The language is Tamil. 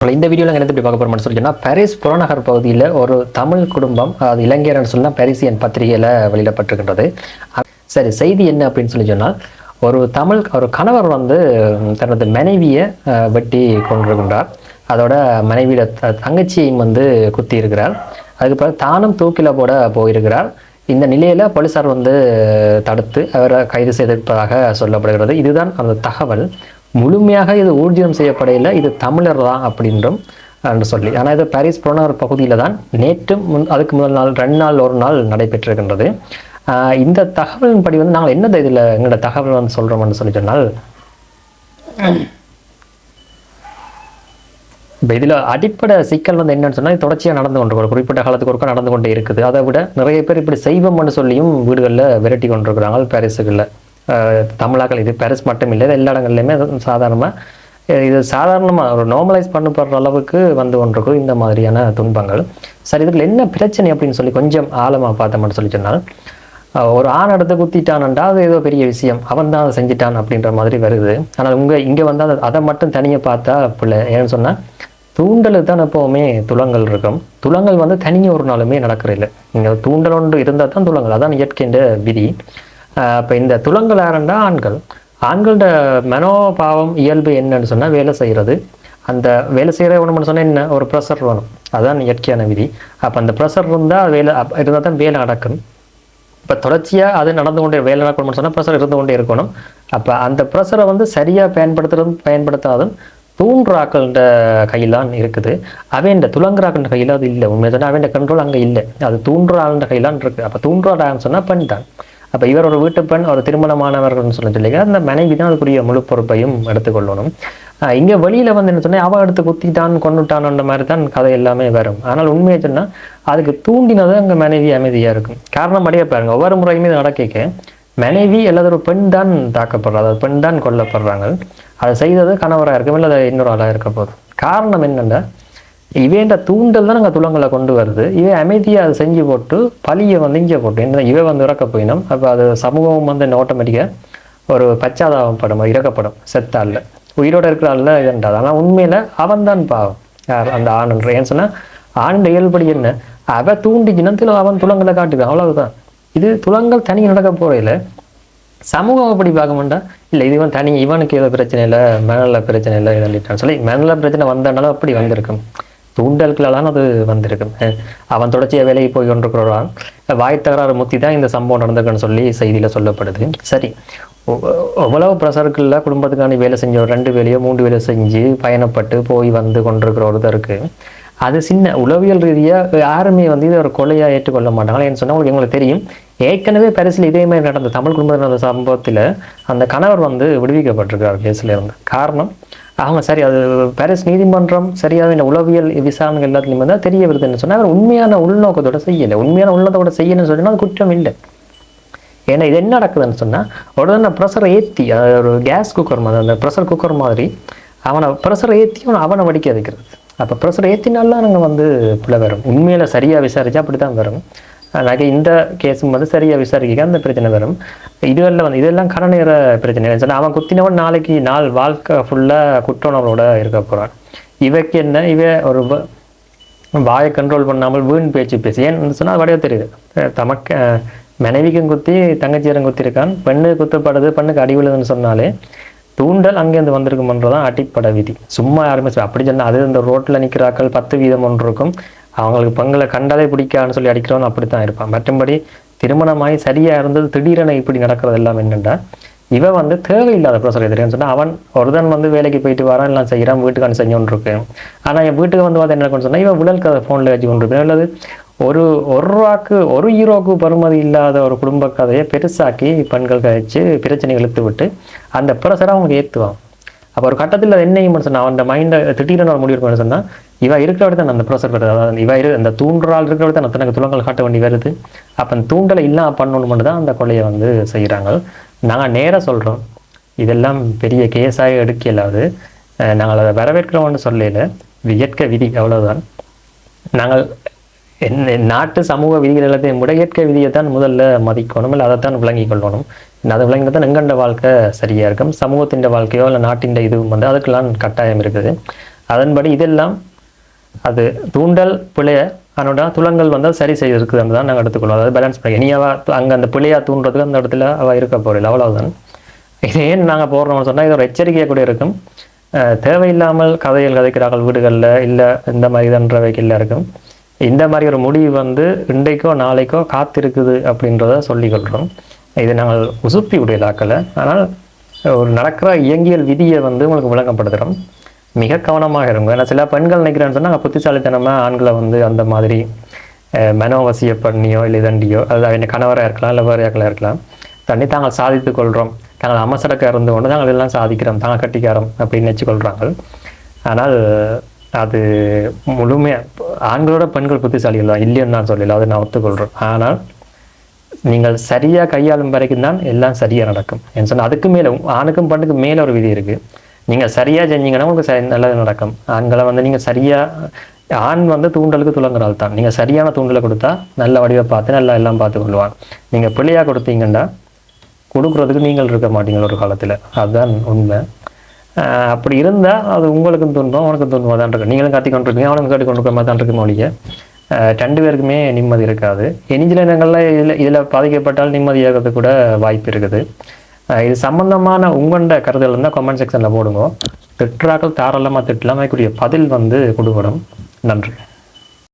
இந்த வீடியோவில் எனக்கு எப்படி பார்க்க போகிறோம்னு சொல்லி சொன்னால் பாரிஸ் புறநகர் பகுதியில் ஒரு தமிழ் குடும்பம் அது இளைஞர்னு சொன்னால் பாரிசியன் பத்திரிகையில் வெளியிடப்பட்டிருக்கின்றது சரி செய்தி என்ன அப்படின்னு சொல்லி சொன்னால் ஒரு தமிழ் ஒரு கணவர் வந்து தனது மனைவியை வெட்டி கொண்டிருக்கின்றார் அதோட மனைவியோட தங்கச்சியையும் வந்து குத்தி இருக்கிறார் அதுக்கு பிறகு தானும் தூக்கில போட போயிருக்கிறார். இந்த நிலையில போலீசார் வந்து தடுத்து அவரை கைது செய்திருப்பதாக சொல்லப்படுகிறது. இதுதான் அந்த தகவல். முழுமையாக இது ஊர்ஜிதம் செய்யப்படையில் இது தமிழர் தான் அப்படின்றும் என்று சொல்லி. ஆனால் இது பாரிஸ் புறநகர் பகுதியில் தான் நேற்று முன் அதுக்கு முதல் நாள் ரெண்டு நாள் ஒரு நாள் நடைபெற்றிருக்கின்றது. ஆஹ் இந்த தகவலின்படி வந்து நாங்கள் என்ன இதில் எங்களோட தகவல் வந்து சொல்கிறோம்னு சொல்லி சொன்னால் இப்போ இதில் அடிப்படை சிக்கல் வந்து என்னன்னு சொன்னால் தொடர்ச்சியாக நடந்து கொண்டு ஒரு குறிப்பிட்ட காலத்துக்கு ஒருக்கா நடந்து கொண்டே இருக்குது. அதை விட நிறைய பேர் இப்படி செய்வோம்னு சொல்லியும் வீடுகளில் விரட்டி கொண்டிருக்கிறாங்க பாரிஸுகளில். தமிழாக்கள் இது பாரிஸ் மட்டும் இல்லை எல்லா இடங்கள்லையுமே சாதாரணமாக இது சாதாரணமாக ஒரு நார்மலைஸ் பண்ணப்படுற அளவுக்கு வந்து கொண்டிருக்கும் இந்த மாதிரியான துன்பங்கள். சரி இதுல என்ன பிரச்சனை அப்படின்னு சொல்லி கொஞ்சம் ஆழமாக பார்த்தோம்னு சொல்லி சொன்னால் ஒரு ஆண் இடத்த குத்திட்டான்டா அது ஏதோ பெரிய விஷயம். அவன் தான் அதை செஞ்சிட்டான் அப்படின்ற மாதிரி வருது. ஆனால் உங்கள் இங்கே வந்து அதை அதை மட்டும் தனியாக பார்த்தா பிள்ளை ஏன்னு சொன்னால் தூண்டலுக்கு தான் எப்போவுமே துளங்கள் இருக்கும். துளங்கள் வந்து தனியாக ஒரு நாளுமே நடக்கிறதில்லை. நீங்கள் தூண்டல் ஒன்று இருந்தால் தான் துளங்கள். அதான் இயற்கைன்ற விதி. இப்போ இந்த துளங்கள் யாருண்டா? ஆண்கள். ஆண்களோட மனோபாவம் இயல்பு என்னன்னு சொன்னால் வேலை செய்கிறது அந்த வேலை செய்கிற ஒன்று சொன்னால் என்ன? ஒரு ப்ரெஷர் வேணும். அதுதான் இயற்கையான விதி. அப்போ அந்த ப்ரெஷர் இருந்தால் வேலை இருந்தால் தான் வேலை நடக்கும். இப்போ தொடர்ச்சியாக அது நடந்து கொண்டே வேலை நடக்கணும்னு சொன்னால் ப்ரெஷர் இருந்து கொண்டே இருக்கணும். அப்போ அந்த ப்ரெஷரை வந்து சரியாக பயன்படுத்துறதும் பயன்படுத்தாதும் தூண்டுறாக்கள்ன்ற கையிலான் இருக்குது. அவன் துலங்குறாக்கள்ன்ற கையில் அது இல்லை. உண்மையை சொன்னால் அவன் கண்ட்ரோல் அங்கே இல்லை. அது தூண்டுறாள்ன்ற கையிலான் இருக்குது அப்போ தூண்டுறாடான்னு சொன்னால் பெண் தான் அப்போ இவர் ஒரு வீட்டு பெண் ஒரு திருமணமானவர்கள்னு சொல்லி சொல்லி அந்த மனைவி தான் அதுக்குரிய முழு பொறுப்பையும் எடுத்துக்கொள்ளணும் ஆஹ் வெளியில் வந்து என்ன சொன்னால் அவன் எடுத்து குத்திட்டான் கொண்டுட்டான்ன்ற மாதிரி தான் கதை எல்லாமே வரும். ஆனால் உண்மையை சொன்னால் அதுக்கு தூண்டினது அங்கே மனைவி அமைதியாக இருக்கும். காரணம் அடைய பாருங்க ஒவ்வொரு முறையுமே இது நடக்க மனைவி அல்லது ஒரு பெண் தான் தாக்கப்படுறா பெண் தான் கொல்லப்படுறாங்க. அதை செய்தது கணவராக இருக்கும் இல்லை அது இன்னொரு ஆளாக இருக்க போதும் காரணம் என்னன்னா இவேண்ட தூண்டல் தான் நாங்கள் துளங்களை கொண்டு வருது. இவன் அமைதியாக அதை செஞ்சு போட்டு பழியை வந்து இங்கே போட்டு என்ன இவன் வந்து இறக்க போயினோம் அப்போ அது சமூகம் வந்து ஆட்டோமேட்டிக்காக ஒரு பச்சாதாபம் படம் இறக்கப்படும் செத்தால உயிரோடு இருக்கிறாள் இதுன்றாது ஆனால் உண்மையில் அவன் தான் பாவம். யார்? அந்த ஆணுன்ற ஏன்னு சொன்னால் ஆணுன்ற இயல்படி என்ன? அவ தூண்டிச்சுன்னா தில அவன் துளங்களை காட்டுவான் அவ்வளவுதான். இது துளங்கள் தனி நடக்க போறையில சமூகம் அப்படி பார்க்க மாட்டா? இல்லை இது இவன் தனி இவனுக்கு ஏதோ பிரச்சனை இல்லை மனநல பிரச்சனை இல்லை இதெல்லாம் சொல்லி மனநல பிரச்சனை வந்தனால அப்படி வந்திருக்கும். தூண்டல்களால் அது வந்திருக்கும் அவன் தொடர்ச்சியாக வேலைக்கு போய் கொண்டிருக்கிறான் வாய் தகராறு முத்தி தான் இந்த சம்பவம் நடந்திருக்குன்னு சொல்லி செய்தியில் சொல்லப்படுது. சரி. எவ்வளவு ப்ரெஷருக்குள்ள குடும்பத்துக்கான வேலை செஞ்ச ரெண்டு வேலையோ மூன்று வேலையோ செஞ்சு பயணப்பட்டு போய் வந்து கொண்டிருக்கிற ஒருத்தருக்கு அது சின்ன உளவியல் ரீதியாக யாருமே வந்து இதை ஒரு கொலையாக ஏற்றுக்கொள்ள மாட்டாங்க ஏன்னு சொன்னால் உங்களுக்கு எங்களுக்கு தெரியும். ஏற்கனவே பரிசில் இதே மாதிரி நடந்த தமிழ் குடும்பத்தில் நடந்த சம்பவத்தில் அந்த கணவர் வந்து விடுவிக்கப்பட்டிருக்கார் கேஸில் இருந்து. காரணம்? அவங்க சரி அது பாரிஸ் நீதிமன்றம் சரியாக இந்த உளவியல் விசாரணைகள் எல்லாத்துலையும் வந்து தெரிய வருதுன்னு சொன்னால் அவர் உண்மையான உள்நோக்கத்தோட செய்யலை. உண்மையான உள்நோக்கத்தோட செய்யணும்னு சொன்னால் அது குற்றம் இல்லை. ஏன்னா இது என்ன நடக்குதுன்னு சொன்னால் உடனே ப்ரெஷரை ஏற்றி ஒரு கேஸ் குக்கர் மாதிரி அந்த ப்ரெஷர் குக்கர் மாதிரி அவனை ப்ரெஷரை ஏற்றி அவனை அவனை வடிக்க வைக்கிறது. அப்போ ப்ரெஷரை ஏற்றினாலாம் நாங்கள் வந்து பிள்ளை வரும். உண்மையில் சரியாக விசாரித்தா அப்படி தான் வரும். நகை இந்த கேஸும் வந்து சரியாக விசாரிக்க அந்த பிரச்சனை வரும் இதுவெல்லாம் வந்து இதெல்லாம் கடை நேர பிரச்சனை சொன்னால் அவன் குத்தினவன் நாளைக்கு நாள் வாழ்க்கை ஃபுல்லாக குற்றவுணர்வோட இருக்க போகிறான் இவைக்கு என்ன இவ ஒரு வாயை கண்ட்ரோல் பண்ணாமல் வீண் பேச்சு பேசி ஏன்னு சொன்னால் வடையா தெரியுது தமக்கு மனைவிக்கும் குத்தி தங்கச்சியரும் குத்திருக்கான் பெண்ணு குத்தப்படுது பெண்ணுக்கு அடி விழுதுன்னு சொன்னாலே தூண்டல் அங்கேருந்து வந்திருக்குமன்றதான் அடிப்படை விதி சும்மா யாருமே அப்படி சொன்னா அது இந்த ரோட்டில் நிற்கிறாக்கள் பத்து வீதம் ஒன்று இருக்கும் அவங்களுக்கு பங்களை கண்டாலே பிடிக்காதுன்னு சொல்லி அடிக்கிறவன் அப்படித்தான் இருப்பான் மற்றபடி திருமணமாகி சரியாக இருந்தது திடீரென இப்படி நடக்கிறது எல்லாம் என்னென்னா இவன் வந்து தேவையில்லாத ப்ரெஷர் எதிரின்னு சொன்னால் அவன் ஒருதன் வந்து வேலைக்கு போயிட்டு வரான் எல்லாம் செய்கிறான் வீட்டுக்கு செஞ்சு கொண்டு இருக்கு ஆனால் என் வீட்டுக்கு வந்து பார்த்து என்ன இருக்குன்னு இவன் உடல் கதை ஃபோனில் வச்சு கொண்டு இருப்பேன் அல்லது ஒரு ஒரு ரூபாக்கு ஒரு ஹீரோக்கு பருமதி இல்லாத ஒரு குடும்ப கதையை பெருசாக்கி பெண்கள் கழிச்சு பிரச்சனை இழுத்து விட்டு அந்த ப்ரெஷரை அவங்க ஏற்றுவான் அப்போ ஒரு கட்டத்தில் என்ன செய்யும்னு சொன்னா அவன் மைண்டை திடீர்னு ஒரு முடிவு பண்ண சொன்னா இவ இருக்கிற நான் அந்த ப்ரொசர் வருது. அதாவது இவ இரு அந்த தூண்டுறாள் இருக்கிற தான் தனக்கு துளங்கள் காட்ட வேண்டி வருது. அப்போ அந்த தூண்டலை இல்லாம பண்ணணும் தான் அந்த கொலையை வந்து செய்கிறாங்க நாங்கள் நேராக சொல்கிறோம் இதெல்லாம் பெரிய கேஸாக எடுக்க இல்லாது அஹ் நாங்கள் அதை வரவேற்கிறோம்னு சொல்லல. இயற்கை விதி அவ்வளவுதான். நாங்கள் நாட்டு சமூக விதிகள் எல்லாத்தையும் விட இயற்கை விதியை தான் முதல்ல மதிக்கணும். இல்லை அதைத்தான் விளங்கிக் கொள்ளணும். அது விளங்கினா தான் எங்கண்ட வாழ்க்கை சரியாக இருக்கும். சமூகத்தின் வாழ்க்கையோ இல்லை நாட்டின் இதுவும் வந்து அதுக்கெல்லாம் கட்டாயம் இருக்குது. அதன்படி இதெல்லாம் அது தூண்டல் பிழைய அதனோட துளங்கள் வந்து சரி செய்திருக்குதுன்னு தான் நாங்கள் எடுத்துக்கொள்வோம். அதாவது பேலன்ஸ் பண்ணி இனி அங்கே அந்த பிள்ளையாக தூண்டுறதுக்கு அந்த இடத்துல அவள் இருக்க போகிறதில்ல அவ்வளோதான் இது ஏன் நாங்கள் போடுறோம்னு சொன்னால் இது ஒரு எச்சரிக்கையாக கூட இருக்கும். தேவையில்லாமல் கதைகள் கதைக்கிறார்கள் வீடுகளில் இல்லை இந்த மாதிரி தான்றவைகளில் இருக்கும். இந்த மாதிரி ஒரு முடிவு வந்து இன்றைக்கோ நாளைக்கோ காத்திருக்குது அப்படின்றத சொல்லிக்கொள்கிறோம் இது நாங்கள் உசுப்பி விடையலாக்கலை ஆனால் ஒரு நடக்கிற இயங்கியல் விதியை வந்து உங்களுக்கு விளங்கப்படுத்துகிறோம் மிக கவனமாக இருங்க. ஏன்னா சில பெண்கள் நினைக்கிறேன்னு சொன்னால் புத்திசாலித்தனமாக ஆண்களை வந்து அந்த மாதிரி மனோவசிய பண்ணியோ இல்லை தண்டியோ அது அவங்க கணவராக இருக்கலாம் இல்லை வேறு இருக்கலாம் தண்ணி தாங்கள் சாதித்து கொள்கிறோம் தாங்கள் அமசடக்க இருந்து கொண்டு தாங்கள் எல்லாம் சாதிக்கிறோம். தாங்கள் கட்டிக்காரம் அப்படின்னு நினச்சி கொள்கிறாங்க ஆனால் அது முழுமையாக ஆண்களோட பெண்கள் புத்திசாலிகள் தான். இல்லைன்னு நான் சொல்லல. அதை நான் ஒத்துக்கொள்கிறேன் ஆனால் நீங்கள் சரியாக கையாளும் வரைக்கும் தான் எல்லாம் சரியாக நடக்கும். என்ன சொன்னால் அதுக்கு மேலே ஆணுக்கும் பெண்ணுக்கும் மேலே ஒரு விதி இருக்குது நீங்கள் சரியாக செஞ்சீங்கன்னா உங்களுக்கு சரி நல்லது நடக்கும். ஆண்களை வந்து நீங்கள் சரியாக ஆண் வந்து தூண்டலுக்கு துளங்குறாள் தான். நீங்கள் சரியான தூண்டலை கொடுத்தா நல்ல வடிவை பார்த்து நல்லா எல்லாம் பார்த்து கொள்வான். நீங்கள் பிள்ளையாக கொடுத்தீங்கன்னா கொடுக்குறதுக்கு நீங்கள் இருக்க மாட்டீங்க ஒரு காலத்தில். அதுதான் உண்மை. அப்படி இருந்தால் அது உங்களுக்கும் துன்பம் அவனுக்கும் துன்பமாக தான் இருக்கும் நீங்களும் கத்தி கொண்டிருக்கீங்க அவனுக்கும் கட்டி கொண்டிருக்க மாதிரி தான் இருக்க ஒழிய. ரெண்டு பேருக்குமே நிம்மதி இருக்காது. எனிஞ்சில இடங்களில் இதில் இதில் பாதிக்கப்பட்டால் நிம்மதி ஏறதுக்கு கூட வாய்ப்பு இருக்குது. இது சம்மந்தமான உங்கள்ட கருதுகள் இருந்தால் கமெண்ட் செக்ஷனில் போடுங்க. திட்டுறாக்கள் தாராளமாக திட்டலாம். அதுக்குரிய பதில் வந்து கொடுக்கணும் நன்றி.